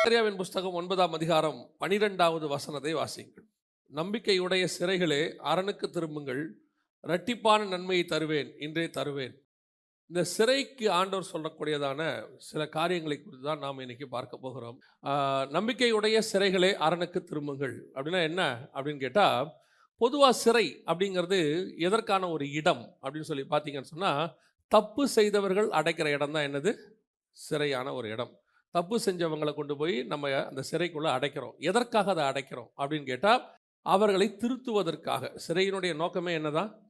சக்கரியாவின் புஸ்தகம் ஒன்பதாம் அதிகாரம் பனிரெண்டாவது வசனத்தை வாசிங்கள் நம்பிக்கையுடைய சிறைகளே அரணுக்கு திரும்புங்கள். இரட்டிப்பான நன்மையை தருவேன் இன்றே தருவேன். இந்த சிறைக்கு ஆண்டவர் சொல்லக்கூடியதான சில காரியங்களை குறித்து தான் நாம் இன்னைக்கு பார்க்க போகிறோம். ஆஹ், நம்பிக்கையுடைய சிறைகளே அரணுக்கு திரும்புங்கள். அப்படின்னா என்ன? அப்படின்னு கேட்டால் பொதுவாக சிறை அப்படிங்கிறது எதற்கான ஒரு இடம் அப்படின்னு சொல்லி பார்த்தீங்கன்னு சொன்னால் தப்பு செய்தவர்கள் அடைக்கிற இடம் தான் என்னது? சிறையான ஒரு இடம். தப்பு செஞ்சவங்களை கொண்டு போய் நம்ம அந்த சிறைக்குள்ளே அடைக்கிறோம். எதற்காக அதை அடைக்கிறோம்? அப்படின்னு கேட்டால் அவர்களை திருத்துவதற்காக. சிறையினுடைய நோக்கமே என்னதான்?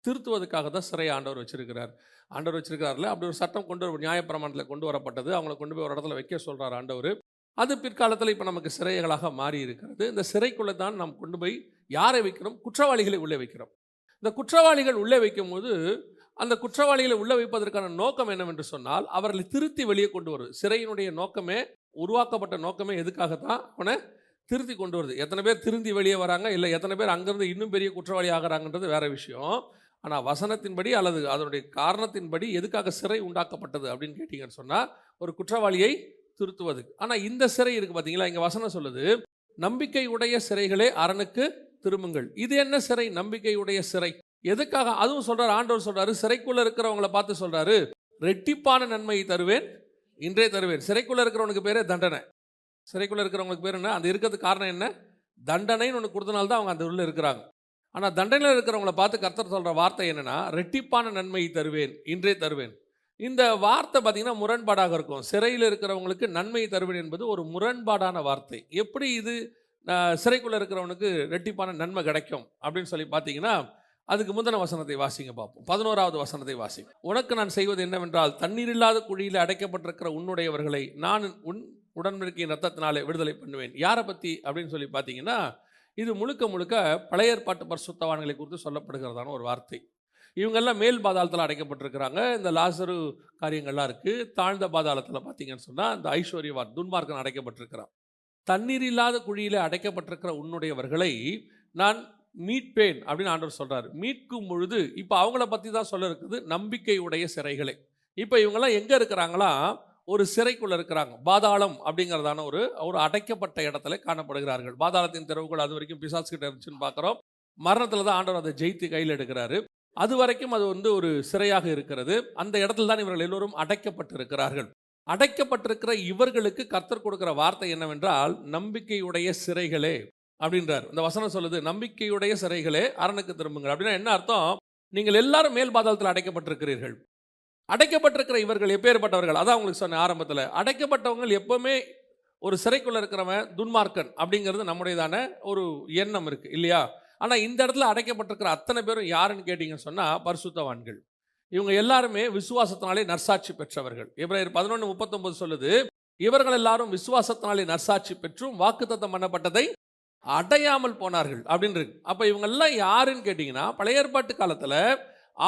திருத்துவதற்காக தான் சிறை ஆண்டவர் வச்சிருக்கிறார். ஆண்டவர் வச்சிருக்கிறார்ல அப்படி ஒரு சட்டம் கொண்டு வர நியாயப்பிரமாணத்தில் கொண்டு வரப்பட்டது. அவங்களை கொண்டு போய் ஒரு இடத்துல வைக்க சொல்கிறார் ஆண்டவர். அது பிற்காலத்தில் இப்போ நமக்கு சிறைகளாக மாறி இருக்கிறது. இந்த சிறைக்குள்ளே தான் நாம் கொண்டு போய் யாரை வைக்கிறோம்? குற்றவாளிகளை உள்ளே வைக்கிறோம். இந்த குற்றவாளிகள் உள்ளே வைக்கும்போது அந்த குற்றவாளிகளை உள்ளே வைப்பதற்கான நோக்கம் என்னவென்று சொன்னால் அவர்களை திருத்தி வெளியே கொண்டு வருவது. சிறையினுடைய நோக்கமே உருவாக்கப்பட்ட நோக்கமே எதுக்காகத்தான்? அவனை திருத்தி கொண்டு வருது. எத்தனை பேர் திருந்தி வெளியே வராங்க இல்லை எத்தனை பேர் அங்கேருந்து இன்னும் பெரிய குற்றவாளி ஆகிறாங்கன்றது வேற விஷயம். ஆனால் வசனத்தின்படி அல்லது அதனுடைய காரணத்தின்படி எதுக்காக சிறை உண்டாக்கப்பட்டது அப்படின்னு கேட்டிங்கன்னு சொன்னால் ஒரு குற்றவாளியை திருத்துவதுக்கு. ஆனால் இந்த சிறை இருக்குது பார்த்தீங்களா இங்கே வசனம் சொல்லுது நம்பிக்கை உடைய சிறைகளே அரணுக்கு திரும்புங்கள். இது என்ன சிறை? நம்பிக்கையுடைய சிறை. எதுக்காக? அதுவும் சொல்கிறார் ஆண்டவர் சொல்கிறாரு சிறைக்குள்ளே இருக்கிறவங்கள பார்த்து சொல்கிறாரு ரெட்டிப்பான நன்மையை தருவேன் இன்றே தருவேன். சிறைக்குள்ளே இருக்கிறவனுக்கு பேரே தண்டனை. சிறைக்குள்ளே இருக்கிறவங்களுக்கு பேர் என்ன? அந்த இருக்கிறதுக்கு காரணம் என்ன? தண்டனைன்னு ஒன்று கொடுத்தனால தான் அவங்க அந்த உள்ளே இருக்கிறாங்க. ஆனால் தண்டனையில் இருக்கிறவங்கள பார்த்து கர்த்தர் சொல்கிற வார்த்தை என்னென்னா ரெட்டிப்பான நன்மையை தருவேன் இன்றே தருவேன். இந்த வார்த்தை பார்த்தீங்கன்னா முரண்பாடாக இருக்கும். சிறையில் இருக்கிறவங்களுக்கு நன்மையை தருவேன் என்பது ஒரு முரண்பாடான வார்த்தை. எப்படி இது சிறைக்குள்ளே இருக்கிறவனுக்கு ரெட்டிப்பான நன்மை கிடைக்கும் அப்படின்னு சொல்லி பார்த்தீங்கன்னா அதுக்கு முந்தின வசனத்தை வாசிங்க பார்ப்போம். பதினோராவது வசனத்தை வாசிங்க. உனக்கு நான் செய்வது என்னவென்றால் தண்ணீர் இல்லாத குழியில் அடைக்கப்பட்டிருக்கிற உன்னுடையவர்களை நான் உன் உடன்படிக்கையின் ரத்தத்தினாலே விடுதலை பண்ணுவேன். யாரை பற்றி அப்படின்னு சொல்லி பார்த்தீங்கன்னா இது முழுக்க முழுக்க பழைய ஏற்பாட்டு பரிசுத்தவான்களை குறித்து சொல்லப்படுகிறதான ஒரு வார்த்தை. இவங்கெல்லாம் மேல் பாதாளத்தில் அடைக்கப்பட்டிருக்கிறாங்க. இந்த லாசரு காரியங்கள்லாம் இருக்குது தாழ்ந்த பாதாளத்தில் பார்த்தீங்கன்னு சொன்னால் இந்த ஐஸ்வர்யவான் துன்மார்க்கன் அடைக்கப்பட்டிருக்கிறான். தண்ணீர் இல்லாத குழியில் அடைக்கப்பட்டிருக்கிற உன்னுடையவர்களை நான் மீட்பேன் அப்படின்னு ஆண்டவர் சொல்கிறார் மீட்கும் பொழுது இப்போ அவங்கள பற்றி தான் சொல்ல இருக்குது. நம்பிக்கையுடைய சிறைகளே. இப்போ இவங்கெல்லாம் எங்கே இருக்கிறாங்களா? ஒரு சிறைக்குள்ளே இருக்கிறாங்க. பாதாளம் அப்படிங்கிறதான ஒரு ஒரு அடைக்கப்பட்ட இடத்துல காணப்படுகிறார்கள். பாதாளத்தின் திறவுகள் அது வரைக்கும் பிசாஸ் கிட்ட இருந்துச்சுன்னு பார்க்குறோம். மரணத்தில் தான் ஆண்டவர் அதை ஜெயித்து கையில் எடுக்கிறாரு. அது வரைக்கும் அது வந்து ஒரு சிறையாக இருக்கிறது. அந்த இடத்துல தான் இவர்கள் எல்லோரும் அடைக்கப்பட்டிருக்கிறார்கள். அடைக்கப்பட்டிருக்கிற இவர்களுக்கு கர்த்தர் கொடுக்கிற வார்த்தை என்னவென்றால் நம்பிக்கையுடைய சிறைகளே. அப்படின்றார். இந்த வசனம் சொல்லுது நம்பிக்கையுடைய சிறைகளே அரணுக்கு திரும்புங்கள். அப்படின்னா என்ன அர்த்தம்? நீங்கள் எல்லாரும் மேல் பாதாளத்தில் அடைக்கப்பட்டிருக்கிறீர்கள். அடைக்கப்பட்டிருக்கிற இவர்கள் எப்பேற்பட்டவர்கள் அதான் உங்களுக்கு சொன்ன ஆரம்பத்தில். அடைக்கப்பட்டவங்க எப்பவுமே ஒரு சிறைக்குள்ளே இருக்கிறவன் துன்மார்க்கன் அப்படிங்கிறது நம்முடையதான ஒரு எண்ணம் இருக்கு இல்லையா? ஆனால் இந்த இடத்துல அடைக்கப்பட்டிருக்கிற அத்தனை பேரும் யாருன்னு கேட்டிங்கன்னு சொன்னால் பரிசுத்தவான்கள். இவங்க எல்லாருமே விசுவாசத்தினாலே நர்சாட்சி பெற்றவர்கள். இவரையர் பதினொன்று முப்பத்தொம்பது சொல்லுது இவர்கள் எல்லாரும் விசுவாசத்தினாலே நர்சாட்சி பெற்றும் வாக்குத்தத்தம் பண்ணப்பட்டதை அடையாமல் போனார்கள் அப்படின்னு இருக்கு. அப்போ இவங்கெல்லாம் யாருன்னு கேட்டிங்கன்னா பழைய ஏற்பாட்டு காலத்தில்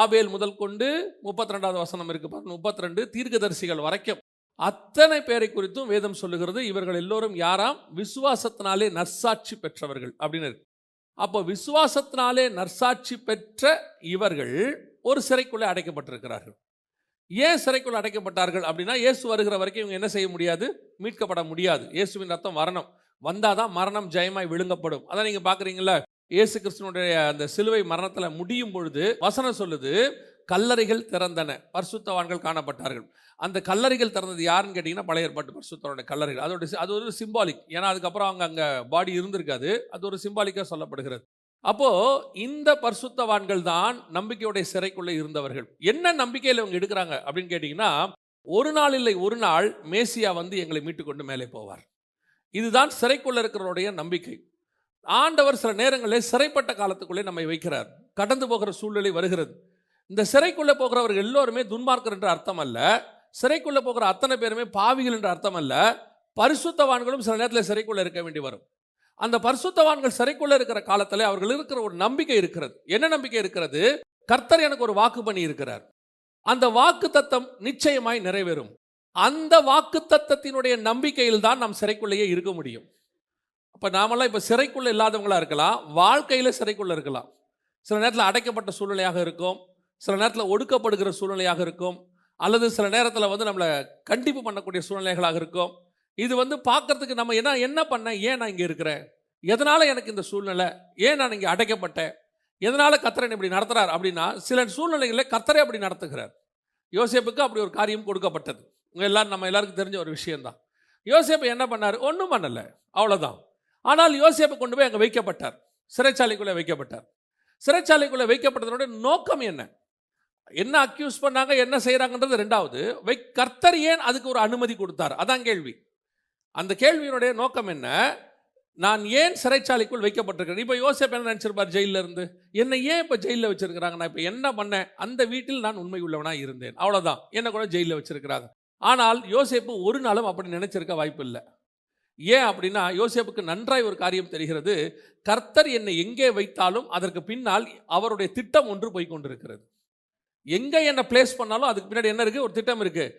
ஆபேல் முதல் கொண்டு முப்பத்தி ரெண்டாவது வசனம் இருக்கு முப்பத்தி ரெண்டு தீர்க்கதரிசிகள் வரைக்கும் அத்தனை பேரை குறித்தும் வேதம் சொல்லுகிறது. இவர்கள் எல்லோரும் யாராம்? விசுவாசத்தினாலே நற்சாட்சி பெற்றவர்கள் அப்படின்னு இருக்கு. அப்போ விசுவாசத்தினாலே நற்சாட்சி பெற்ற இவர்கள் ஒரு சிறைக்குள்ளே அடைக்கப்பட்டிருக்கிறார்கள். ஏன் சிறைக்குள் அடைக்கப்பட்டார்கள் அப்படின்னா இயேசு வருகிற வரைக்கும் இவங்க என்ன செய்ய முடியாது? மீட்கப்பட முடியாது. இயேசுவின் ரத்தம் வரணும். வந்தால் தான் மரணம் ஜெயமாய் விழுங்கப்படும். அதான் நீங்கள் பார்க்குறீங்களா இயேசு கிறிஸ்துனுடைய அந்த சிலுவை மரணத்தில் முடியும் பொழுது வசனம் சொல்லுது கல்லறைகள் திறந்தன பரிசுத்தவான்கள் காணப்பட்டார்கள். அந்த கல்லறைகள் திறந்தது யாருன்னு கேட்டிங்கன்னா பழைய ஏற்பாட்டு பரிசுத்தவனுடைய கல்லறைகள். அதோட அது ஒரு சிம்பாலிக் ஏன்னா அதுக்கப்புறம் அவங்க அங்கே பாடி இருந்திருக்காது. அது ஒரு சிம்பாலிக்காக சொல்லப்படுகிறது. அப்போது இந்த பரிசுத்தவான்கள் தான் நம்பிக்கையுடைய சிறைக்குள்ளே இருந்தவர்கள். என்ன நம்பிக்கையில் இவங்க எடுக்கிறாங்க அப்படின்னு கேட்டிங்கன்னா ஒரு நாள் இல்லை ஒரு நாள் மேசியா வந்து எங்களை மீட்டுக்கொண்டு மேலே போவார். இதுதான் சிறைக்குள்ள இருக்கிறவருடைய நம்பிக்கை. ஆண்டவர் சில நேரங்களில் சிறைப்பட்ட காலத்துக்குள்ளே நம்மை வைக்கிறார். கடந்து போகிற சூழ்நிலை வருகிறது. இந்த சிறைக்குள்ளே போகிறவர்கள் எல்லோருமே துன்மார்க்கர் என்ற அர்த்தம் அல்ல. சிறைக்குள்ளே போகிற அத்தனை பேருமே பாவிகள் என்ற அர்த்தம் அல்ல. பரிசுத்தவான்களும் சில நேரத்தில் சிறைக்குள்ளே இருக்க வேண்டி வரும். அந்த பரிசுத்தவான்கள் சிறைக்குள்ளே இருக்கிற காலத்தில் அவர்கள் இருக்கிற ஒரு நம்பிக்கை இருக்கிறது. என்ன நம்பிக்கை இருக்கிறது? கர்த்தர் எனக்கு ஒரு வாக்கு பண்ணி இருக்கிறார் அந்த வாக்கு தத்தம் நிச்சயமாய் நிறைவேறும். அந்த வாக்கு தத்தத்தினுடைய நம்பிக்கையில் தான் நாம் சிறைக்குள்ளேயே இருக்க முடியும். அப்போ நாமெல்லாம் இப்போ சிறைக்குள்ள இல்லாதவங்களாக இருக்கலாம் வாழ்க்கையில் சிறைக்குள்ளே இருக்கலாம். சில நேரத்தில் அடைக்கப்பட்ட சூழ்நிலையாக இருக்கும் சில நேரத்தில் ஒடுக்கப்படுகிற சூழ்நிலையாக இருக்கும் அல்லது சில நேரத்தில் வந்து நம்மளை கண்டிப்பு பண்ணக்கூடிய சூழ்நிலைகளாக இருக்கும். இது வந்து பார்க்கறதுக்கு நம்ம என்ன என்ன பண்ணேன் ஏன் நான் இங்கே இருக்கிறேன்? எதனால் எனக்கு இந்த சூழ்நிலை? ஏன் நான் இங்கே அடைக்கப்பட்டேன்? எதனால் கத்தரன் இப்படி நடத்துகிறார் அப்படின்னா சில சூழ்நிலைகளில் கத்தரே அப்படி நடத்துகிறார். யோசேப்புக்கு அப்படி ஒரு காரியம் கொடுக்கப்பட்டது. உங்க எல்லாரும் நம்ம எல்லாருக்கும் தெரிஞ்ச ஒரு விஷயந்தான் யோசேப்பு என்ன பண்ணார்? ஒன்றும் பண்ணலை. அவ்வளோதான் ஆனால் யோசேப்பு கொண்டு போய் அங்கே வைக்கப்பட்டார். சிறைச்சாலைக்குள்ளே வைக்கப்பட்டார். சிறைச்சாலைக்குள்ளே வைக்கப்பட்டதனுடைய நோக்கம் என்ன? என்ன அக்யூஸ் பண்ணாங்க? என்ன செய்கிறாங்கன்றது ரெண்டாவது. வை கர்த்தர் ஏன் அதுக்கு ஒரு அனுமதி கொடுத்தார்? அதான் கேள்வி. அந்த கேள்வியினுடைய நோக்கம் என்ன? நான் ஏன் சிறைச்சாலைக்குள் வைக்கப்பட்டிருக்கிறேன்? இப்போ யோசேப் என்ன நினச்சிருப்பார் ஜெயிலில் இருந்து? என்னை ஏன் இப்போ ஜெயிலில் வச்சிருக்கிறாங்க? நான் இப்போ என்ன பண்ணேன்? அந்த வீட்டில் நான் உண்மை உள்ளவனாக இருந்தேன். அவ்வளோதான் என்ன கூட ஜெயிலில் வச்சிருக்கிறாங்க. ஆனால் யோசேப்பு ஒரு நாளும் அப்படி நினைச்சிருக்க வாய்ப்பு இல்லை ஏன் அப்படின்னா யோசேப்புக்கு நன்றாய் ஒரு காரியம் தெரிகிறது. கர்த்தர் என்னை எங்கே வைத்தாலும் அதற்கு பின்னால் அவருடைய திட்டம் ஒன்று போய் கொண்டிருக்கிறது. எங்கே என்னை பிளேஸ் பண்ணாலும் அதுக்கு பின்னாடி என்ன இருக்குது ஒரு திட்டம் இருக்குது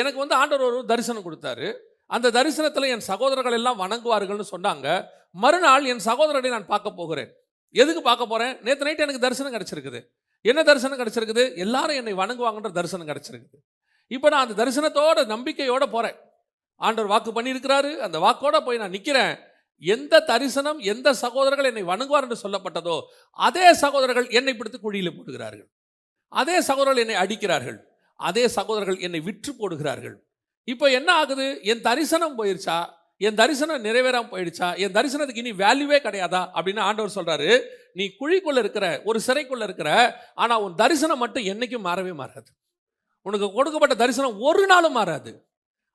எனக்கு வந்து ஆண்டவர் ஒரு தரிசனம் கொடுத்தாரு. அந்த தரிசனத்தில் என் சகோதரர்கள் எல்லாம் வணங்குவார்கள்னு சொன்னாங்க. மறுநாள் என் சகோதரரை நான் பார்க்க போகிறேன். எதுக்கு பார்க்க போகிறேன் நேற்று நைட்டு எனக்கு தரிசனம் கிடச்சிருக்குது. என்ன தரிசனம் கிடச்சிருக்குது? எல்லாரும் என்னை வணங்குவாங்கன்ற தரிசனம் கிடச்சிருக்குது. இப்போ நான் அந்த தரிசனத்தோட நம்பிக்கையோட போகிறேன் ஆண்டவர் வாக்கு பண்ணியிருக்கிறாரு. அந்த வாக்கோட போய் நான் நிற்கிறேன் எந்த தரிசனம் எந்த சகோதரர்கள் என்னை வணங்குவார் என்று சொல்லப்பட்டதோ அதே சகோதரர்கள் என்னை பிடித்து குழியில் போடுகிறார்கள். அதே சகோதரர்கள் என்னை அடிக்கிறார்கள். அதே சகோதரர்கள் என்னை விற்று போடுகிறார்கள். இப்போ என்ன ஆகுது? என் தரிசனம் போயிருச்சா? என் தரிசனம் நிறைவேறாம போயிடுச்சா? என் தரிசனத்துக்கு இனி வேல்யூவே கிடையாதா? அப்படின்னு ஆண்டவர் சொல்றாரு. நீ குழிக்குள்ள இருக்கிற ஒரு சிறைக்குள்ள இருக்கிற ஆனா உன் தரிசனம் மட்டும் என்னைக்கும் மாறவே மாறாது. உனக்கு கொடுக்கப்பட்ட தரிசனம் ஒரு நாளும் மாறாது.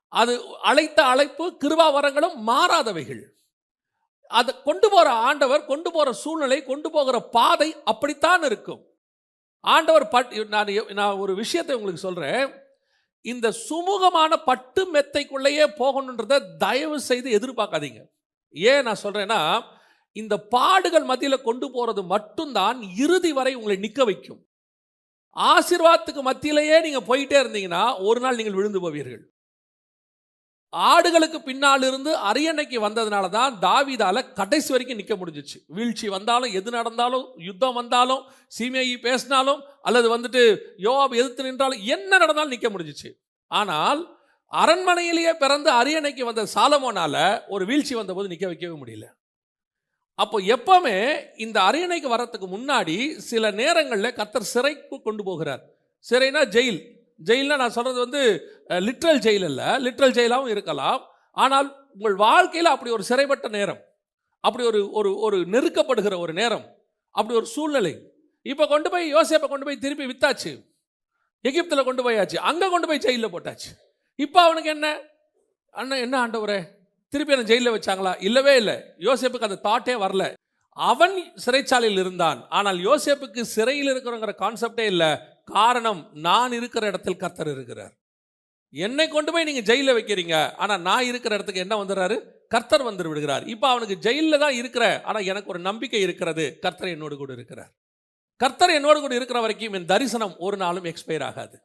அது அழைத்த அழைப்பு கிருபா வரங்களும் மாறாதவைகள். அதை கொண்டு போகிற ஆண்டவர் கொண்டு போகிற சூழ்நிலை கொண்டு போகிற பாதை அப்படித்தான் இருக்கும். ஆண்டவர் பட் நான் நான் ஒரு விஷயத்தை உங்களுக்கு சொல்கிறேன் இந்த சுமூகமான பட்டு மெத்தைக்குள்ளேயே போகணுன்றதை தயவு செய்து எதிர்பார்க்காதீங்க. ஏன் நான் சொல்கிறேன்னா இந்த பாடுகள் மத்தியில் கொண்டு போகிறது மட்டும்தான் இறுதி வரை உங்களை நிற்க வைக்கும். ஆசிர்வாதத்துக்கு மத்தியிலேயே நீங்க போயிட்டே இருந்தீங்கன்னா ஒரு நாள் நீங்கள் விழுந்து போவீர்கள். ஆடுகளுக்கு பின்னால் இருந்து அரியணைக்கு வந்ததுனால தான் தாவீதால கடைசி வரைக்கும் நிற்க முடிஞ்சிச்சு. வீழ்ச்சி வந்தாலும் எது நடந்தாலும் யுத்தம் வந்தாலும் சீமையை பேசினாலும் அல்லது வந்துட்டு யோவாப் எதிர்த்து நின்றாலும் என்ன நடந்தாலும் நிற்க முடிஞ்சிச்சு. ஆனால் அரண்மனையிலேயே பிறந்து அரியணைக்கு வந்த சாலமோனால ஒரு வீழ்ச்சி வந்தபோது நிற்க வைக்கவே முடியல. அப்போ எப்பவுமே இந்த அரியணைக்கு வரத்துக்கு முன்னாடி சில நேரங்களில் கத்தர் சிறைக்கு கொண்டு போகிறார். சிறைனா ஜெயில். ஜெயில்னா நான் சொல்கிறது வந்து லிட்ரல் ஜெயில் இல்லை லிட்ரல் ஜெயிலாகவும் இருக்கலாம். ஆனால் உங்கள் வாழ்க்கையில் அப்படி ஒரு சிறைப்பட்ட நேரம். அப்படி ஒரு ஒரு ஒரு நெருக்கப்படுகிற ஒரு நேரம். அப்படி ஒரு சூழ்நிலை. இப்போ கொண்டு போய் யோசேப்பை கொண்டு போய் திருப்பி வித்தாச்சு. எகிப்தில் கொண்டு போயாச்சு. அங்கே கொண்டு போய் ஜெயிலில் போட்டாச்சு. இப்போ அவனுக்கு என்ன? அண்ணன் என்ன ஆண்டவரே? திருப்பி என்ன ஜெயிலில் வச்சாங்களா? இல்லவே இல்லை. யோசேப்புக்கு அந்த தாட்டே வரல. அவன் சிறைச்சாலையில் இருந்தான். ஆனால் யோசேப்புக்கு சிறையில் இருக்கிறோங்கிற கான்செப்டே இல்லை. காரணம் நான் இருக்கிற இடத்தில் கர்த்தர் இருக்கிறார். என்னை கொண்டு போய் நீங்கள் ஜெயிலில் வைக்கிறீங்க. ஆனால் நான் இருக்கிற இடத்துக்கு என்ன வந்துடுறாரு? கர்த்தர் வந்து விடுகிறார். இப்போ அவனுக்கு ஜெயிலில் தான் இருக்கிற. ஆனால் எனக்கு ஒரு நம்பிக்கை இருக்கிறது. கர்த்தர் என்னோடு கூட இருக்கிறார். கர்த்தர் என்னோடு கூட இருக்கிற வரைக்கும் என் தரிசனம் ஒரு நாளும் எக்ஸ்பயர் ஆகாது.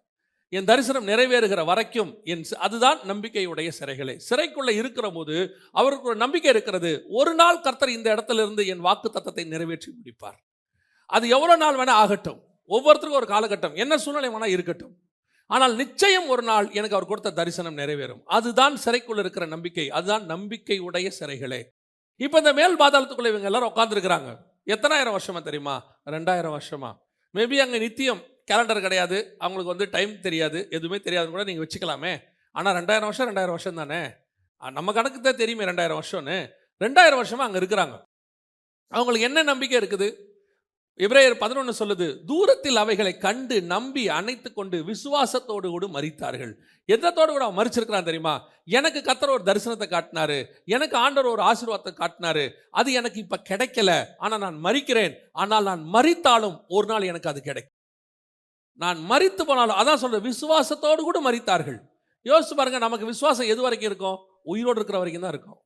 என் தரிசனம் நிறைவேறுகிற வரைக்கும் என் அதுதான் நம்பிக்கையுடைய சிறைகளே. சிறைக்குள்ளே இருக்கிற போது அவருக்கு ஒரு நம்பிக்கை இருக்கிறது. ஒரு நாள் கர்த்தர் இந்த இடத்துல இருந்து என் வாக்கு தத்தத்தை நிறைவேற்றி முடிப்பார். அது எவ்வளோ நாள் வேணால் ஆகட்டும். ஒவ்வொருத்தருக்கும் ஒரு காலகட்டம். என்ன சூழ்நிலை வேணால் இருக்கட்டும். ஆனால் நிச்சயம் ஒரு நாள் எனக்கு அவர் கொடுத்த தரிசனம் நிறைவேறும். அதுதான் சிறைக்குள்ள இருக்கிற நம்பிக்கை. அதுதான் நம்பிக்கையுடைய சிறைகளே. இப்போ இந்த மேல் பாதாளத்துக்குள்ளே இவங்க எல்லாரும் உட்காந்துருக்கிறாங்க எத்தனாயிரம் வருஷமா தெரியுமா? ரெண்டாயிரம் வருஷமா. மேபி அங்கே நித்தியம் கேலண்டர் கிடையாது. அவங்களுக்கு வந்து டைம் தெரியாது. எதுவுமே தெரியாதுன்னு கூட நீங்கள் வச்சுக்கலாமே. ஆனால் ரெண்டாயிரம் வருஷம் ரெண்டாயிரம் வருஷம் தானே? நம்ம கணக்கு தான் தெரியுமே ரெண்டாயிரம் வருஷம்னு. ரெண்டாயிரம் வருஷமாக அங்கே இருக்கிறாங்க. அவங்களுக்கு என்ன நம்பிக்கை இருக்குது? இப்ரேயர் பதினொன்று சொல்லுது தூரத்தில் அவைகளை கண்டு நம்பி அணைத்து கொண்டு விசுவாசத்தோடு கூட மறித்தார்கள் எதத்தோடு கூட அவன் மறிச்சிருக்கிறான் தெரியுமா? எனக்கு கத்தர் ஒரு தரிசனத்தை காட்டினாரு. எனக்கு ஆண்டவர் ஒரு ஆசீர்வாதத்தை காட்டினாரு. அது எனக்கு இப்போ கிடைக்கல. ஆனால் நான் மறிக்கிறேன் ஆனால் நான் மறித்தாலும் ஒரு நாள் எனக்கு அது கிடைக்கும். நான் மறித்து போனாலும் அதான் சொல்ற விசுவாசத்தோடு கூட மறித்தார்கள் யோசிச்சு பாருங்க நமக்கு விசுவாசம் எது வரைக்கும் இருக்கும்? உயிரோடு இருக்கிற வரைக்கும் தான் இருக்கும்.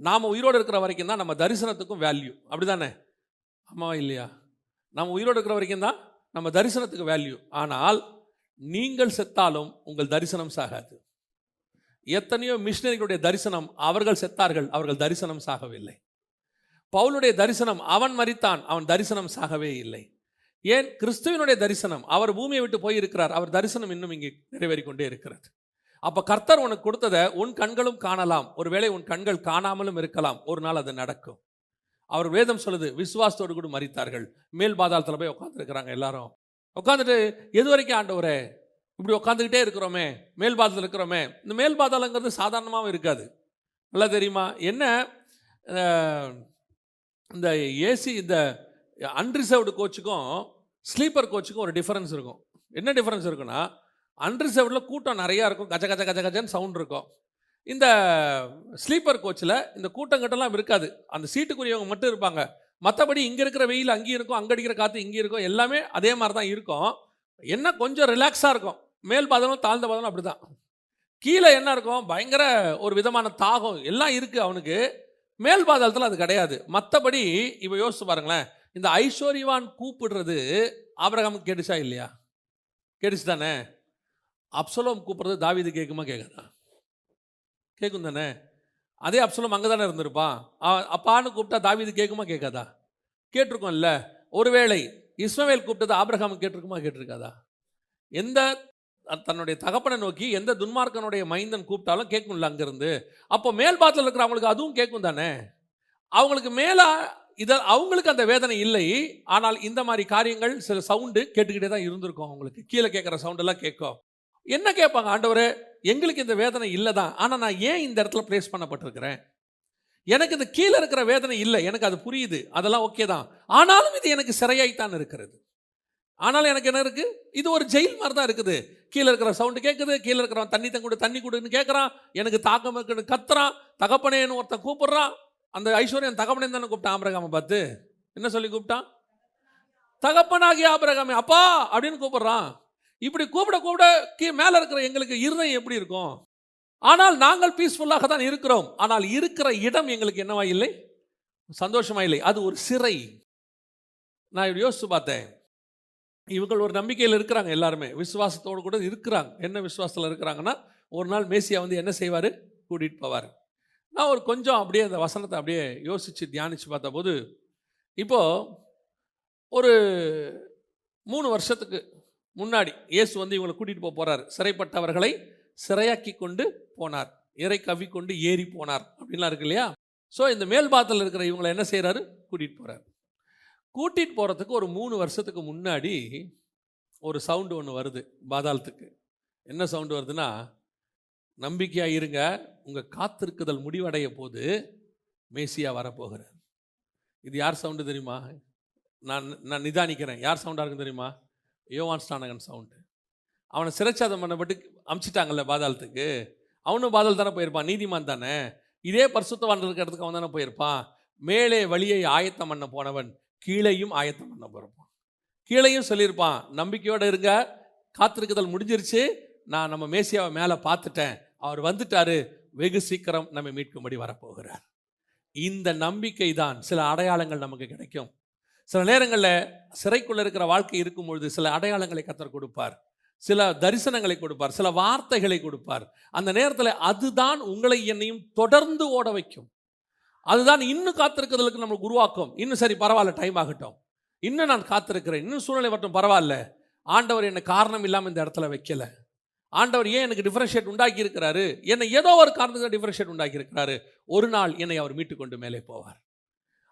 நாம் உயிரோடு இருக்கிற வரைக்கும் தான் நம்ம தரிசனத்துக்கும் வேல்யூ அப்படிதானே? ஆமாவா இல்லையா? நம்ம உயிரோடு இருக்கிற வரைக்கும் தான் நம்ம தரிசனத்துக்கு வேல்யூ ஆனால் நீங்கள் செத்தாலும் உங்கள் தரிசனம் சாகாது. எத்தனையோ மிஷினரிகளுடைய தரிசனம் அவர்கள் செத்தார்கள் அவர்கள் தரிசனம் சாகவில்லை. பவுலுடைய தரிசனம் அவன் மறித்தான் அவன் தரிசனம் சாகவே இல்லை. ஏன்? கிறிஸ்துவினுடைய தரிசனம். அவர் பூமியை விட்டு போயிருக்கிறார். அவர் தரிசனம் இன்னும் இங்கே நிறைவேறி கொண்டே இருக்கிறது. அப்போ கர்த்தர் உனக்கு கொடுத்ததை உன் கண்களும் காணலாம். ஒருவேளை உன் கண்கள் காணாமலும் இருக்கலாம். ஒரு நாள் அது நடக்கும். அவர் வேதம் சொல்லுது விசுவாசத்தோடு கூட மறித்தார்கள் மேல் பாதாளத்தில் போய் உட்காந்துருக்கிறாங்க எல்லாரும். உட்காந்துட்டு எது வரைக்கும் ஆண்டவரே? இப்படி உட்காந்துக்கிட்டே இருக்கிறோமே. மேல் பாதத்தில் இருக்கிறோமே. இந்த மேல் பாதாளங்கிறது சாதாரணமாகவும் இருக்காது. நல்லா தெரியுமா? என்ன இந்த ஏசி இந்த அன்ரிசர்வ்டு கோச்சுக்கும் ஸ்லீப்பர் கோச்சுக்கும் ஒரு டிஃப்ரென்ஸ் இருக்கும். என்ன டிஃப்ரென்ஸ் இருக்குன்னா அன்ரிசர்வ்டில் கூட்டம் நிறையா இருக்கும். கஜ கஜ கஜ கஜன்னு சவுண்ட் இருக்கும். இந்த ஸ்லீப்பர் கோச்சில் இந்த கூட்டம் இருக்காது. அந்த சீட்டுக்குரியவங்க மட்டும் இருப்பாங்க. மற்றபடி இங்கே இருக்கிற வெயில் அங்கேயும் இருக்கும் அங்கே அடிக்கிற காற்று இங்கேயும் இருக்கும். எல்லாமே அதே மாதிரி தான் இருக்கும். என்ன கொஞ்சம் ரிலாக்ஸாக இருக்கும். மேல் பாதமும் தாழ்ந்த பாதலும் அப்படி தான் கீழே என்ன இருக்கும்? பயங்கர ஒரு விதமான தாகம் எல்லாம் இருக்குது அவனுக்கு. மேல் பாதாளத்தில் அது கிடையாது. மற்றபடி இப்போ யோசிச்சு பாருங்களேன். இந்த ஐஸ்வர்யவான் கூப்பிடுறது ஆபிரகாமுக்கு கேட்டுச்சா இல்லையா? கேட்டுச்சு தானே அப்சலோம் கூப்பிட்றது தாவீது கேட்குமா கேட்காதா? கேட்கும் தானே? அதே அப்சலோம் அங்கே தானே இருந்திருப்பான் அப்பான்னு கூப்பிட்டா தாவிது கேட்குமா கேட்காதா? கேட்டிருக்கோம்ல. ஒருவேளை இஸ்மவேல் கூப்பிட்டது ஆபிரகாம் கேட்டிருக்குமா கேட்டிருக்காதா? எந்த தன்னுடைய தகப்பனை நோக்கி எந்த துன்மார்க்கனுடைய மைந்தன் கூப்பிட்டாலும் கேட்கும்ல அங்கேருந்து. அப்போ மேல் பாத்தில் இருக்கிறவங்களுக்கு அதுவும் கேட்கும் தானே? அவங்களுக்கு மேலே இதை அவங்களுக்கு அந்த வேதனை இல்லை. ஆனால் இந்த மாதிரி காரியங்கள் சில சவுண்டு கேட்டுக்கிட்டே தான் இருந்திருக்கும் அவங்களுக்கு. கீழே கேட்குற சவுண்டெல்லாம் கேட்கும். என்ன கேட்பாங்க ஆண்டவரே? எங்களுக்கு இந்த வேதனை இல்லை தான். ஆனால் நான் ஏன் இந்த இடத்துல பிளேஸ் பண்ணப்பட்டிருக்கிறேன்? எனக்கு இந்த கீழே இருக்கிற வேதனை இல்லை. எனக்கு அது புரியுது. அதெல்லாம் ஓகே தான். ஆனாலும் இது எனக்கு சிறையாய்த்தான் இருக்கிறது. ஆனாலும் எனக்கு என்ன இருக்குது இது ஒரு ஜெயில் மாதிரி தான் இருக்குது. கீழே இருக்கிற சவுண்டு கேட்குது கீழே இருக்கிறவன் தண்ணி தங்கூட தண்ணி கொடுன்னு கேட்குறான் எனக்கு தாக்கம் இருக்குன்னு கத்துறான். தகப்பனேன்னு ஒருத்தன் கூப்பிட்றான். அந்த ஐஸ்வர்யன் தகப்பனே தானே கூப்பிட்டான் ஆபிரகாமை பார்த்து. என்ன சொல்லி கூப்பிட்டான்? தகப்பனாகிய ஆபிரகாமே. அப்பா அப்படின்னு கூப்பிடுறான். இப்படி கூப்பிட கூப்பிட கீ மேலே இருக்கிற எங்களுக்கு இருதயம் எப்படி இருக்கும்? ஆனால் நாங்கள் பீஸ்ஃபுல்லாக தான் இருக்கிறோம். ஆனால் இருக்கிற இடம் எங்களுக்கு என்னவா இல்லை? சந்தோஷமா இல்லை. அது ஒரு சிறை. நான் இப்படி யோசிச்சு பார்த்தேன். இவங்கள் ஒரு நம்பிக்கையில் இருக்கிறாங்க எல்லாருமே. விசுவாசத்தோடு கூட இருக்கிறாங்க. என்ன விசுவாசத்தில் இருக்கிறாங்கன்னா ஒரு நாள் மேசியா வந்து என்ன செய்வார்? கூட்டிகிட்டு போவார். நான் ஒரு கொஞ்சம் அப்படியே அந்த வசனத்தை அப்படியே யோசித்து தியானித்து பார்த்தபோது இப்போது ஒரு மூணு வருஷத்துக்கு முன்னாடி இயேசு வந்து இவங்களை கூட்டிகிட்டு போக போகிறார் சிறைப்பட்டவர்களை சிறையாக்கி கொண்டு போனார். இறை கவி கொண்டு ஏறி போனார் அப்படின்லாம் இருக்கு இல்லையா? ஸோ இந்த மேல்பாத்தில் இருக்கிற இவங்களை என்ன செய்கிறாரு கூட்டிகிட்டு போகிறார் கூட்டிகிட்டு போகிறதுக்கு ஒரு மூணு வருஷத்துக்கு முன்னாடி ஒரு சவுண்டு ஒன்று வருது பாதாளத்துக்கு. என்ன சவுண்டு வருதுன்னா நம்பிக்கையாக இருங்க. உங்கள் காத்திருக்குதல் முடிவடைய போது மேசியா வரப்போகிறார். இது யார் சவுண்டு தெரியுமா? நான் நான் நிதானிக்கிறேன். யார் சவுண்டாக இருக்கும் தெரியுமா? யோவான் ஸ்டானகன் சவுண்டு. அவனை சிறைச்சாதம் பண்ணப்பட்டு அமுச்சிட்டாங்கல்ல பாதாளத்துக்கு. அவனும் பாதாள் தானே போயிருப்பான்? நீதிமான் தானே? இதே பரிசுத்தவான் இருக்கிற இடத்துக்கு அவன் தானே போயிருப்பான்? மேலே வழியை ஆயத்தம் பண்ண போனவன் கீழேயும் ஆயத்தம் பண்ண போகிறப்பான் கீழேயும் சொல்லியிருப்பான் நம்பிக்கையோடு இருங்க. காத்திருக்குதல் முடிஞ்சிருச்சு. நான் நம்ம மேசியாவை மேலே பார்த்துட்டேன். அவர் வந்துட்டாரு வெகு சீக்கிரம் நம்ம மீட்கும்படி வரப்போகிறார். இந்த நம்பிக்கை தான் சில அடையாளங்கள் நமக்கு கிடைக்கும். சில நேரங்களில் சிறைக்குள்ள இருக்கிற வாழ்க்கை இருக்கும் பொழுது சில அடையாளங்களை கத்தர் கொடுப்பார். சில தரிசனங்களை கொடுப்பார். சில வார்த்தைகளை கொடுப்பார். அந்த நேரத்தில் அதுதான் உங்களை என்னையும் தொடர்ந்து ஓட வைக்கும். அதுதான் இன்னும் காத்திருக்கிறதுக்கு நம்மளுக்கு உருவாக்கும். இன்னும் சரி பரவாயில்ல டைம் ஆகட்டும். இன்னும் நான் காத்திருக்கிறேன். இன்னும் சூழ்நிலை மட்டும் பரவாயில்ல. ஆண்டவர் என்னை காரணம் இல்லாமல் இந்த இடத்துல வைக்கலை. ஆண்டவர் ஏன் எனக்கு டிஃபரன்ஷியேட் உண்டாக்கி இருக்கிறாரு என்னை ஏதோ ஒரு காரணத்துக்கு டிஃபரன்ஷியேட் உண்டாக்கி இருக்கிறாரு ஒரு நாள் என்னை அவர் மீட்டு கொண்டு மேலே போவார்.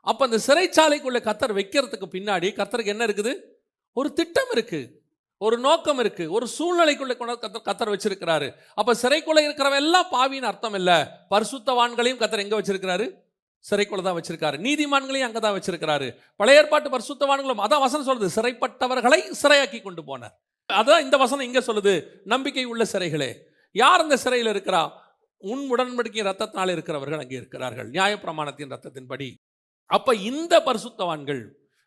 அப்போ அந்த சிறைச்சாலைக்குள்ள கத்தர் வைக்கிறதுக்கு பின்னாடி கத்தருக்கு என்ன இருக்குது? ஒரு திட்டம் இருக்கு. ஒரு நோக்கம் இருக்கு. ஒரு சூழ்நிலைக்குள்ள கொண்டு கத்தர் கத்தர் வச்சிருக்கிறாரு. அப்ப சிறைக்குள்ள இருக்கிறவன் எல்லாம் பாவின்னு அர்த்தம் இல்லை. பரிசுத்தவான்களையும் கத்தர் எங்க வச்சிருக்கிறாரு? சிறைக்குள்ள தான் வச்சிருக்காரு. நீதிமான்களையும் அங்கே தான் வச்சிருக்கிறாரு. பழைய ஏற்பாட்டு பரிசுத்தவான்களும் அதான் வசனம் சொல்றது சிறைப்பட்டவர்களை சிறையாக்கி கொண்டு போனார். அதான் இந்த வசனம் இங்கே சொல்லுது. நம்பிக்கை உள்ள சிறைகளே யார் அந்த சிறையில் இருக்கிறா? உன் உடன்படிக்கை ரத்தத்தினால் இருக்கிறவர்கள் அங்கே இருக்கிறார்கள். நியாயப்பிரமாணத்தின் ரத்தத்தின்படி அப்போ இந்த பரிசுத்தவான்கள்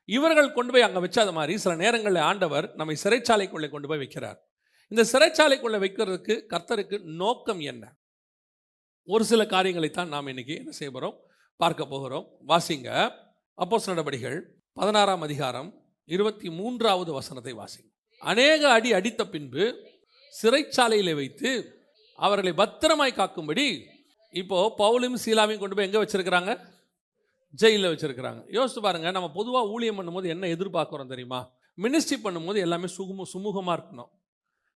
இவர்கள் கொண்டு போய் அங்கே வச்சாத மாதிரி சில நேரங்களில் ஆண்டவர் நம்மை சிறைச்சாலைக்குள்ளே கொண்டு போய் வைக்கிறார். இந்த சிறைச்சாலைக்குள்ளே வைக்கிறதுக்கு கர்த்தருக்கு நோக்கம் என்ன? ஒரு சில காரியங்களைத்தான் நாம் இன்னைக்கு என்ன செய்ய போகிறோம் பார்க்க போகிறோம். வாசிங்க. அப்போஸ் நடபடிகள் பதினாறாம் அதிகாரம் இருபத்தி மூன்றாவது வசனத்தை வாசிங்க. அநேக அடி அடித்த பின்பு சிறைச்சாலையில் வைத்து அவர்களை பத்திரமாய் காக்கும்படி இப்போ பவுலையும் சீலாவையும் கொண்டு போய் எங்கே வச்சிருக்கிறாங்க? ஜெயிலில் வச்சிருக்கிறாங்க. யோசிச்சு பாருங்க நம்ம பொதுவாக ஊழியம் பண்ணும்போது என்ன எதிர்பார்க்குறோம் தெரியுமா? மினிஸ்ட்ரி பண்ணும்போது எல்லாமே சுகும சுமூகமாக இருக்கணும்.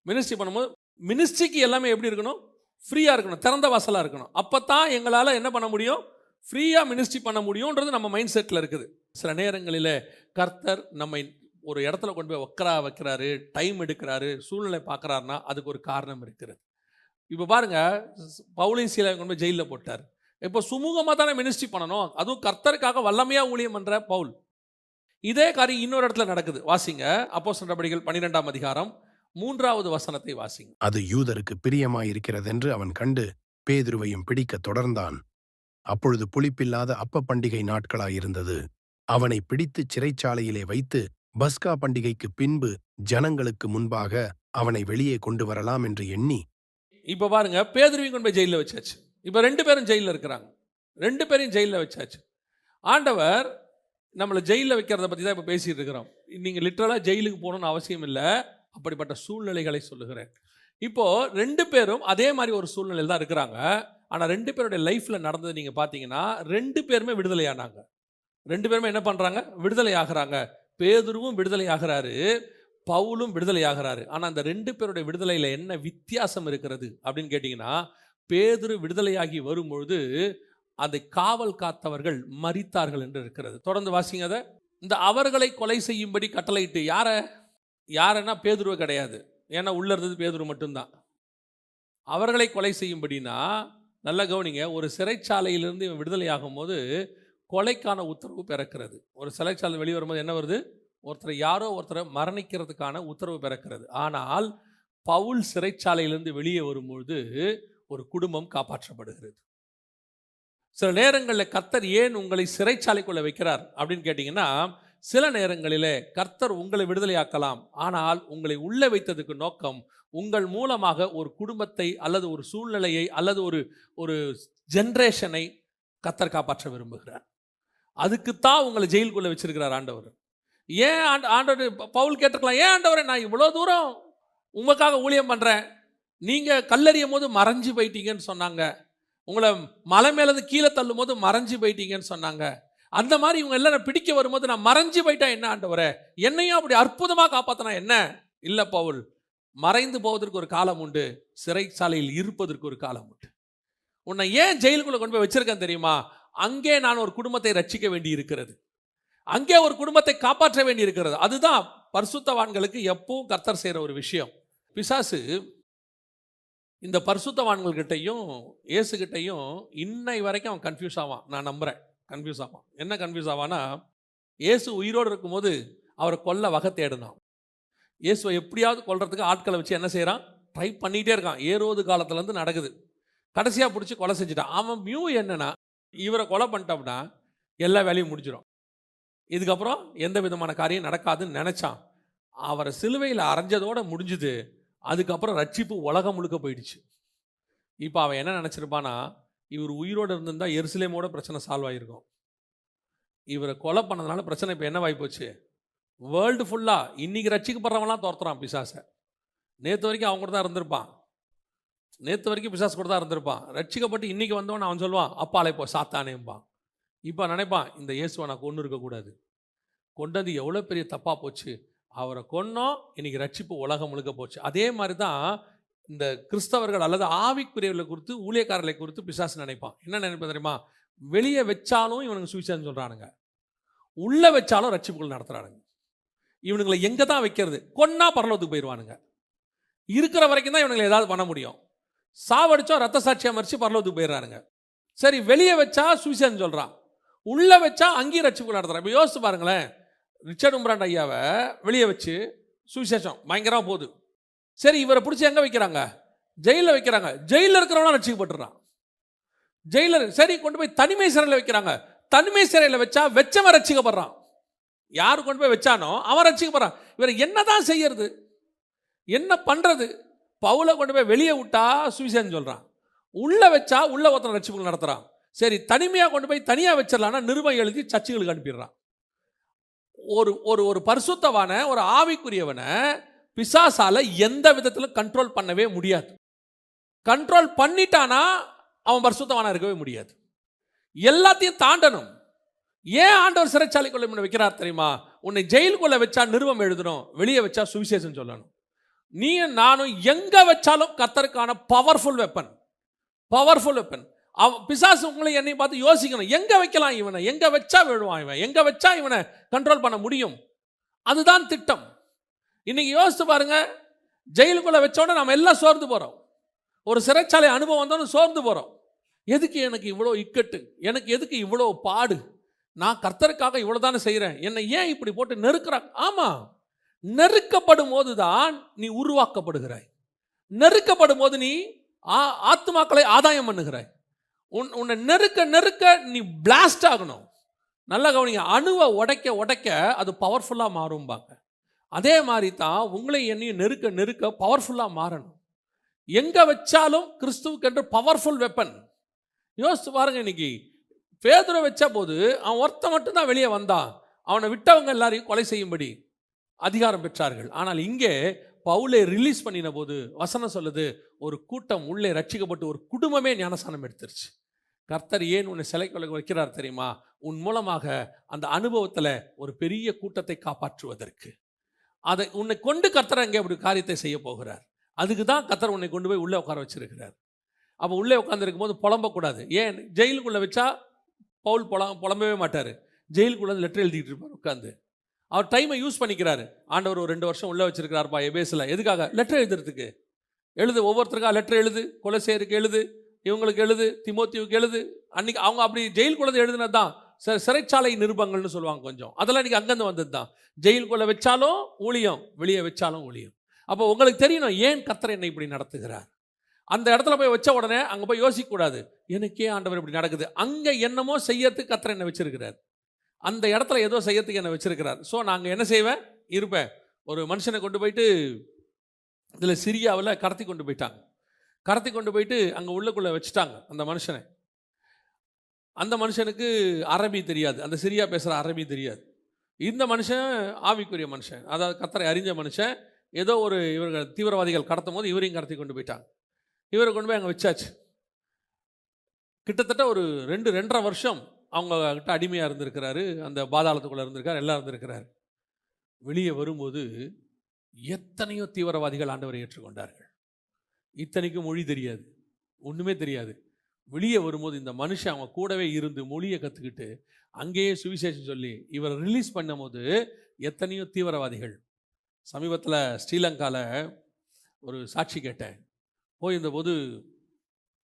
மினிஸ்ட்ரி பண்ணும்போது மினிஸ்ட்ரிக்கு எல்லாமே எப்படி இருக்கணும்? ஃப்ரீயாக இருக்கணும் திறந்த வாசலாக இருக்கணும். அப்போ தான் எங்களால் என்ன பண்ண முடியும்? ஃப்ரீயாக மினிஸ்ட்ரி பண்ண முடியுன்றது நம்ம மைண்ட் செட்டில் இருக்குது. சில நேரங்களில் கர்த்தர் நம்மை ஒரு இடத்துல கொண்டு போய் உக்கரா வைக்கிறாரு டைம் எடுக்கிறாரு சூழ்நிலை பார்க்குறாருன்னா அதுக்கு ஒரு காரணம் இருக்கிறது. இப்போ பாருங்க பவுலின் சீலை கொண்டு போய் ஜெயிலில் போட்டார். இப்போ சுமூகமாக தானே மினிஸ்ட்ரி பண்ணணும்? அதுவும் கர்த்தருக்காக வல்லமையாக ஊழியம் பண்ணுற பவுல். இதே காரியம் இன்னொரு இடத்துல நடக்குது. வாசிங்க. அப்போ நடவடிக்கைகள் பன்னிரெண்டாம் அதிகாரம் மூன்றாவது வசனத்தை வாசிங்க. அது யூதருக்கு பிரியமாயிருக்கிறதென்று அவன் கண்டு பேதுருவையும் பிடிக்கத் தொடர்ந்தான். அப்பொழுது புளிப்பில்லாத அப்ப பண்டிகை நாட்களாயிருந்தது. அவனை பிடித்து சிறைச்சாலையிலே வைத்து பஸ்கா பண்டிகைக்கு பின்பு ஜனங்களுக்கு முன்பாக அவனை வெளியே கொண்டு வரலாம் என்று எண்ணி இப்போ பாருங்க பேதுருவி கொண்டு போய் ஜெயிலில் வச்சாச்சு. இப்போ ரெண்டு பேரும் ஜெயிலில் இருக்கிறாங்க. ரெண்டு பேரையும் ஜெயிலில் வச்சாச்சு. ஆண்டவர் நம்மளை ஜெயிலில் வைக்கிறத பற்றி தான் இப்போ பேசிகிட்டு இருக்கிறோம். நீங்கள் லிட்ரலாக ஜெயிலுக்கு போகணும்னு அவசியம் இல்லை. அப்படிப்பட்ட சூழ்நிலைகளை சொல்லுகிறேன். இப்போது ரெண்டு பேரும் அதே மாதிரி ஒரு சூழ்நிலையில் தான் இருக்கிறாங்க. ஆனால் ரெண்டு பேருடைய லைஃப்பில் நடந்தது நீங்கள் பார்த்தீங்கன்னா ரெண்டு பேருமே விடுதலையானாங்க. ரெண்டு பேருமே என்ன பண்ணுறாங்க விடுதலை ஆகிறாங்க. பேதுருவும் விடுதலை ஆகிறாரு பவுலும் விடுதலை ஆகிறாரு ஆனால் அந்த ரெண்டு பேருடைய விடுதலையில் என்ன வித்தியாசம் இருக்கிறது அப்படின்னு கேட்டிங்கன்னா பேதுரு விடுதலையாகி வரும்பொழுது அதை காவல் காத்தவர்கள் மறித்தார்கள் என்று இருக்கிறது. தொடர்ந்து வாசிங்க அதை. இந்த அவர்களை கொலை செய்யும்படி கட்டளையிட்டு யாரை? யாருன்னா பேதுருவை கிடையாது. ஏன்னா உள்ள இருந்தது பேதுரு மட்டும்தான். அவர்களை கொலை செய்யும்படினா நல்லா கவனிங்க ஒரு சிறைச்சாலையிலிருந்து இவன் விடுதலை ஆகும்போது கொலைக்கான உத்தரவு பிறக்கிறது. ஒரு சிறைச்சாலை வெளிவரும்போது என்ன வருது? ஒருத்தரை யாரோ ஒருத்தரை மரணிக்கிறதுக்கான உத்தரவு பிறக்கிறது. ஆனால் பவுல் சிறைச்சாலையிலிருந்து வெளியே வரும்பொழுது ஒரு குடும்பம் காப்பாற்றப்படுகிறது. சில நேரங்களில் கர்த்தர் ஏன் உங்களை சிறைச்சாலைக்குள்ளே வைக்கிறார் அப்படின்னு கேட்டிங்கன்னா சில நேரங்களிலே கர்த்தர் உங்களை விடுதலையாக்கலாம். ஆனால் உங்களை உள்ளே வைத்ததுக்கு நோக்கம் உங்கள் மூலமாக ஒரு குடும்பத்தை அல்லது ஒரு சூழ்நிலையை அல்லது ஒரு ஒரு ஜென்ரேஷனை கர்த்தர் காப்பாற்ற விரும்புகிறார். அதுக்குத்தான் உங்களை ஜெயிலுக்குள்ளே வச்சிருக்கிறார் ஆண்டவர். ஏன் ஆண்ட ஆண்டவர் பவுல் கேட்டிருக்கலாம் ஏன் ஆண்டவரே நான் இவ்வளோ தூரம் உங்களுக்காக ஊழியம் பண்ணுறேன் நீங்கள் கல்லறியும் போது மறைஞ்சு போயிட்டீங்கன்னு சொன்னாங்க. உங்களை மலை மேலேருந்து கீழே தள்ளும் போது மறைஞ்சு போயிட்டீங்கன்னு சொன்னாங்க. அந்த மாதிரி இவங்க எல்லாம் பிடிக்க வரும்போது நான் மறைஞ்சு போயிட்டா என்ன ஆண்டவரே? என்னையும் அப்படி அற்புதமாக காப்பாற்றினா என்ன? இல்லை பவுல் மறைந்து போவதற்கு ஒரு காலம் உண்டு சிறைச்சாலையில் இருப்பதற்கு ஒரு காலம் உண்டு. உன்னை ஏன் ஜெயிலுக்குள்ளே கொண்டு போய் வச்சுருக்கேன் தெரியுமா? அங்கே நான் ஒரு குடும்பத்தை ரட்சிக்க வேண்டி இருக்கிறது அங்கே ஒரு குடும்பத்தை காப்பாற்ற வேண்டி இருக்கிறது அதுதான் பரிசுத்தவான்களுக்கு எப்பவும் கர்த்தர் செய்கிற ஒரு விஷயம். பிசாசு இந்த பரிசுத்தவான்கள்கிட்டையும் இயேசுகிட்டையும் இன்னை வரைக்கும் அவன் கன்ஃபியூஸ் ஆவான். நான் நம்புகிறேன் கன்ஃபியூஸ் ஆவான். என்ன கன்ஃபியூஸ் ஆவானா இயேசு உயிரோடு இருக்கும்போது அவரை கொல்ல வகை தேடினான். இயேசுவை எப்படியாவது கொல்றதுக்கு ஆட்களை வச்சு என்ன செய்கிறான் ட்ரை பண்ணிகிட்டே இருக்கான். ஏரோது காலத்துலேருந்து நடக்குது. கடைசியாக பிடிச்சி கொலை செஞ்சுட்டான். அவன் மியூ என்னன்னா இவரை கொலை பண்ணிட்டோம்னா எல்லா வேலையும் முடிஞ்சிடும் இதுக்கப்புறம் எந்த விதமான காரியம் நடக்காதுன்னு நினச்சான். அவரை சிலுவையில் அரைஞ்சதோடு முடிஞ்சுது. அதுக்கப்புறம் ரட்சிப்பு உலகம் முழுக்க போயிடுச்சு. இப்போ அவன் என்ன நினச்சிருப்பானா இவர் உயிரோடு இருந்திருந்தா எருசலேமோட பிரச்சனை சால்வ் ஆகிருக்கும் இவரை கொலை பண்ணதுனால பிரச்சனை இப்போ என்ன வாய்ப்போச்சு வேர்ல்டு ஃபுல்லாக இன்றைக்கி ரட்சிக்கப்படுறவங்களாம் துரத்துறான் பிசாசை. நேற்று வரைக்கும் அவங்க கூட தான் இருந்திருப்பான். நேற்று வரைக்கும் பிசாஸ் கூட தான் இருந்திருப்பான். ரட்சிக்கப்பட்டு இன்றைக்கி வந்தவன் அவன் சொல்லுவான் அப்பாலே போ சாத்தானேம்பான். இப்போ நினைப்பான் இந்த இயேசுவை நான் கொண்டு இருக்கக்கூடாது கொண்டது எவ்வளோ பெரிய தப்பாக போச்சு. அவரை கொன்னோம் இன்றைக்கி ரட்சிப்பு உலகம் முழுக்க போச்சு. அதே மாதிரி தான் இந்த கிறிஸ்தவர்கள் அல்லது ஆவிக்குரியவர்களை குறித்து ஊழியக்காரர்களை குறித்து பிசாசு நினைப்பான். என்ன நினைப்பேன் தெரியுமா? வெளியே வச்சாலும் இவனுங்க சுவிசேஷம் சொல்கிறானுங்க உள்ளே வச்சாலும் ரட்சிப்புகள் நடத்துகிறானுங்க இவனுங்களை எங்கே தான் வைக்கிறது? கொன்னா பரலோத்துக்கு போயிடுவானுங்க. இருக்கிற வரைக்கும் தான் இவனுங்களை ஏதாவது பண்ண முடியும். சாவடிச்சோம் ரத்த சாட்சியாக மறித்து பரலோகத்துக்கு போயிடுறாருங்க. சரி வெளியே வச்சா சுவிசேஷம் சொல்கிறான் உள்ளே வச்சா அங்கேயும் ரட்சிப்புகள் நடத்துகிறான் இப்போ யோசிச்சு பாருங்களேன். ரிச்சர்ட் உம்ராண்ட் ஐயாவை வெளியே வச்சு சுவிசேஷம் பயங்கரமாக போகுது. சரி இவரை பிடிச்சி எங்கே வைக்கிறாங்க? ஜெயிலில் வைக்கிறாங்க. ஜெயிலில் இருக்கிறவனா ரட்சிக்கப்பட்டுறான். ஜெயிலர் சரி கொண்டு போய் தனிமை சிறையில் வைக்கிறாங்க. தனிமை சிறையில் வச்சா வெச்சவன் ரட்சிக்கப்படுறான். யார் கொண்டு போய் வச்சானோ அவன் ரட்சிக்கப்படுறான். இவர் என்னதான் செய்யறது? என்ன பண்ணுறது பவுலை கொண்டு போய் வெளியே விட்டா சுவிசேஷம் சொல்கிறான் உள்ளே வச்சா உள்ள ஒருத்தன் ரட்சிப்புகள் நடத்துகிறான் சரி தனிமையாக கொண்டு போய் தனியாக வச்சிடலான்னா நிருபம் எழுதி சர்ச்சுகளுக்கு அனுப்பிடுறான். ஒரு ஒரு ஒரு பரிசுத்தவான ஒரு ஆவிக்குரியவனை பிசாசால் எந்த விதத்திலும் கண்ட்ரோல் பண்ணவே முடியாது. கண்ட்ரோல் பண்ணிட்டானா அவன் பரிசுத்தவானா இருக்கவே முடியாது. எல்லாத்தையும் தாண்டணும். ஏன் ஆண்டவர் சிறைச்சாலைக்குள்ள வைக்கிறார் தெரியுமா? உன்னை ஜெயிலுக்குள்ளே வச்சா நிறுவம் எழுதணும் வெளியே வச்சா சுவிசேஷம் சொல்லணும். நீயும் நானும் எங்கே வச்சாலும் கத்தருக்கான பவர்ஃபுல் வெப்பன் பவர்ஃபுல் வெப்பன் அவ பிசாசு உங்களை என்னை பார்த்து யோசிக்கணும். எங்கே வைக்கலாம் இவனை? எங்கே வச்சா விழுவான் இவன்? எங்கே வச்சா இவனை கண்ட்ரோல் பண்ண முடியும்? அதுதான் திட்டம். இன்னைக்கு யோசித்து பாருங்க. ஜெயிலுக்குள்ளே வச்சோட நம்ம எல்லாம் சோர்ந்து போகிறோம் ஒரு சிறைச்சாலை அனுபவம் வந்தோன்னு சோர்ந்து போகிறோம் எதுக்கு எனக்கு இவ்வளோ இக்கட்டு? எனக்கு எதுக்கு இவ்வளோ பாடு? நான் கர்த்தருக்காக இவ்வளோ தானே செய்கிறேன் என்னை ஏன் இப்படி போட்டு நெருக்கிறாங்க ஆமாம் நெருக்கப்படும் போது தான் நீ உருவாக்கப்படுகிறாய். நெருக்கப்படும் போது நீ ஆ- ஆத்துமாக்களை ஆதாயம் பண்ணுகிறாய். உன் உன்னை நெருக்க நெருக்க நீ பிளாஸ்ட் ஆகணும். நல்லா கவனிங்க அணுவை உடைக்க உடைக்க அது பவர்ஃபுல்லாக மாறும்பாங்க. அதே மாதிரி தான் உங்களை என்னையும் நெருக்க நெருக்க பவர்ஃபுல்லாக மாறணும். எங்கே வச்சாலும் கிறிஸ்துவுக்கென்று பவர்ஃபுல் வெப்பன் யோசிச்சு பாருங்க இன்னைக்கு. பேதுரை வச்ச போது அவன் ஒருத்தன் மட்டும்தான் வெளியே வந்தான். அவனை விட்டவங்க எல்லாரையும் கொலை செய்யும்படி. அதிகாரம் பெற்றார்கள். ஆனால் இங்கே பவுலை ரிலீஸ் பண்ணின போது வசனம் சொல்லுது ஒரு கூட்டம் உள்ளே ரட்சிக்கப்பட்டு ஒரு குடும்பமே ஞானஸ்தானம் எடுத்துருச்சு. கர்த்தர் ஏன் உன்னை சிலை கொலை வைக்கிறார் தெரியுமா? உன் மூலமாக அந்த அனுபவத்தில் ஒரு பெரிய கூட்டத்தை காப்பாற்றுவதற்கு. அதை உன்னை கொண்டு கர்த்தர் அங்கே ஒரு காரியத்தை செய்ய போகிறார். அதுக்கு தான் கர்த்தர் உன்னை கொண்டு போய் உள்ளே உட்கார வச்சிருக்கிறார். அப்போ உள்ளே உட்காந்துருக்கும் போது புலம்பக்கூடாது. ஏன்? ஜெயிலுக்குள்ளே வச்சா பவுல் புல புலம்பவே மாட்டார். ஜெயிலுக்குள்ளே லெட்டர் எழுதிட்டு இருப்பார் உட்காந்து அவர் டைமை யூஸ் பண்ணிக்கிறாரு. ஆண்டவர் ஒரு ரெண்டு வருஷம் உள்ளே வச்சிருக்கிறார்ப்பா எபேஸில் எதுக்காக? லெட்டர் எழுதுறதுக்கு. எழுது ஒவ்வொருத்தருக்கா லெட்டர் எழுது. கொலசேருக்கு எழுது இவங்களுக்கு எழுது திமோத்தியுக்கு எழுது. அன்னைக்கு அவங்க அப்படி ஜெயிலுக்குள்ளது எழுதுனது தான் சிற சிறைச்சாலை நிருபங்கள்னு சொல்லுவாங்க கொஞ்சம். அதெல்லாம் இன்னைக்கு அங்கேருந்து வந்தது தான் ஜெயிலுக்குள்ளே வச்சாலும் ஊழியம் வெளியே வச்சாலும் ஊழியம். அப்போ உங்களுக்கு தெரியணும் ஏன் கத்தரை என்னை இப்படி நடத்துகிறார்? அந்த இடத்துல போய் வச்ச உடனே அங்கே போய் யோசிக்கக்கூடாது. எனக்கே ஆண்டவர் இப்படி நடக்குது. அங்கே என்னமோ செய்யறதுக்கு கத்தரை என்னை வச்சிருக்கிறார். அந்த இடத்துல ஏதோ செய்யறதுக்கு என்னை வச்சிருக்கிறார். ஸோ நாங்கள் என்ன செய்வேன்? இருப்பேன். ஒரு மனுஷனை கொண்டு போயிட்டு இதில் சிரியாவில் கடத்தி கொண்டு போயிட்டாங்க. கடத்தி கொண்டு போயிட்டு அங்கே உள்ளக்குள்ளே வச்சுட்டாங்க அந்த மனுஷனை. அந்த மனுஷனுக்கு அரபி தெரியாது. அந்த சிரியா பேசுகிற அரபி தெரியாது. இந்த மனுஷன் ஆவிக்குரிய மனுஷன். அதாவது கத்தரை அறிஞ்ச மனுஷன். ஏதோ ஒரு இவர்கள் தீவிரவாதிகள் கடத்தும் போது இவரையும் கடத்தி கொண்டு போயிட்டாங்க. இவரை கொண்டு போய் அங்கே வச்சாச்சு. கிட்டத்தட்ட ஒரு ரெண்டு ரெண்டரை வருஷம் அவங்கக்கிட்ட அடிமையாக இருந்திருக்கிறாரு. அந்த பாதாளத்துக்குள்ளே இருந்திருக்காரு. எல்லாம் இருந்திருக்கிறாரு. வெளியே வரும்போது எத்தனையோ தீவிரவாதிகள் ஆண்டவரை ஏற்றுக்கொண்டார்கள். இத்தனைக்கும் மொழி தெரியாது. ஒன்றுமே தெரியாது. வெளியே வரும்போது இந்த மனுஷன் அவங்க கூடவே இருந்து மொழியை கற்றுக்கிட்டு அங்கேயே சுவிசேஷம் சொல்லி இவரை ரிலீஸ் பண்ணும்போது எத்தனையோ தீவிரவாதிகள். சமீபத்தில் ஸ்ரீலங்காவில் ஒரு சாட்சி கேட்டேன். போயிருந்தபோது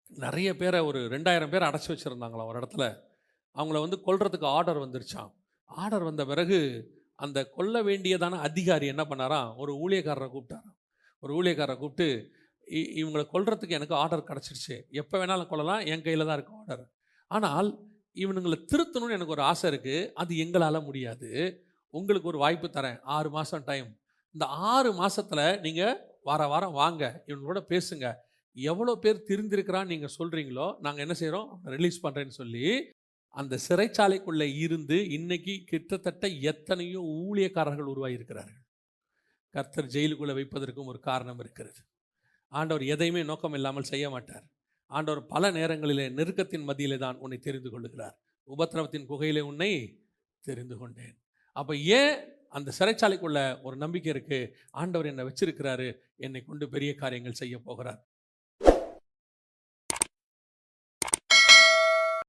நிறைய பேரை ஒரு ரெண்டாயிரம் பேர் அடைச்சி வச்சுருந்தாங்களாம் ஒரு இடத்துல. அவங்கள வந்து கொல்றதுக்கு ஆர்டர் வந்துருச்சாம். ஆர்டர் வந்த பிறகு அந்த கொல்ல வேண்டியதான அதிகாரி என்ன பண்ணாராம்? ஒரு ஊழியக்காரரை கூப்பிட்டாராம். ஒரு ஊழியக்காரரை கூப்பிட்டு இ- இவங்களை கொல்றதுக்கு எனக்கு ஆர்டர் கிடச்சிருச்சு. எப்போ வேணாலும் கொல்லலாம். என் கையில் தான் இருக்கும் ஆர்டர் ஆனால் இவனுங்களை திருத்தணும்னு எனக்கு ஒரு ஆசை இருக்குது அது எங்களால் முடியாது. உங்களுக்கு ஒரு வாய்ப்பு தரேன். ஆறு மாதம் டைம் இந்த ஆறு மாதத்தில் நீங்கள் வார வாரம் வாங்க. இவங்களோட பேசுங்க. எவ்வளோ பேர் திருந்திருக்கிறான்னு நீங்கள் சொல்கிறீங்களோ நாங்கள் என்ன செய்கிறோம் ரிலீஸ் பண்ணுறேன்னு சொல்லி அந்த சிறைச்சாலைக்குள்ளே இருந்து இன்னைக்கு கிட்டத்தட்ட எத்தனையோ ஊழியக்காரர்கள் உருவாகியிருக்கிறார்கள் கர்த்தர் ஜெயிலுக்குள்ளே வைப்பதற்கும் ஒரு காரணம் இருக்கிறது. ஆண்டவர் எதையுமே நோக்கம் இல்லாமல் செய்ய மாட்டார். ஆண்டவர் பல நேரங்களிலே நெருக்கத்தின் மத்தியிலே தான் உன்னை தெரிந்து கொள்ளுகிறார். உபத்திரவத்தின் குகையிலே உன்னை தெரிந்து கொண்டேன். அப்போ ஏன் அந்த சிறைச்சாலைக்குள்ள ஒரு நம்பிக்கை இருக்குது ஆண்டவர் என்னை வச்சிருக்கிறாரு. என்னை கொண்டு பெரிய காரியங்கள் செய்ய போகிறார்.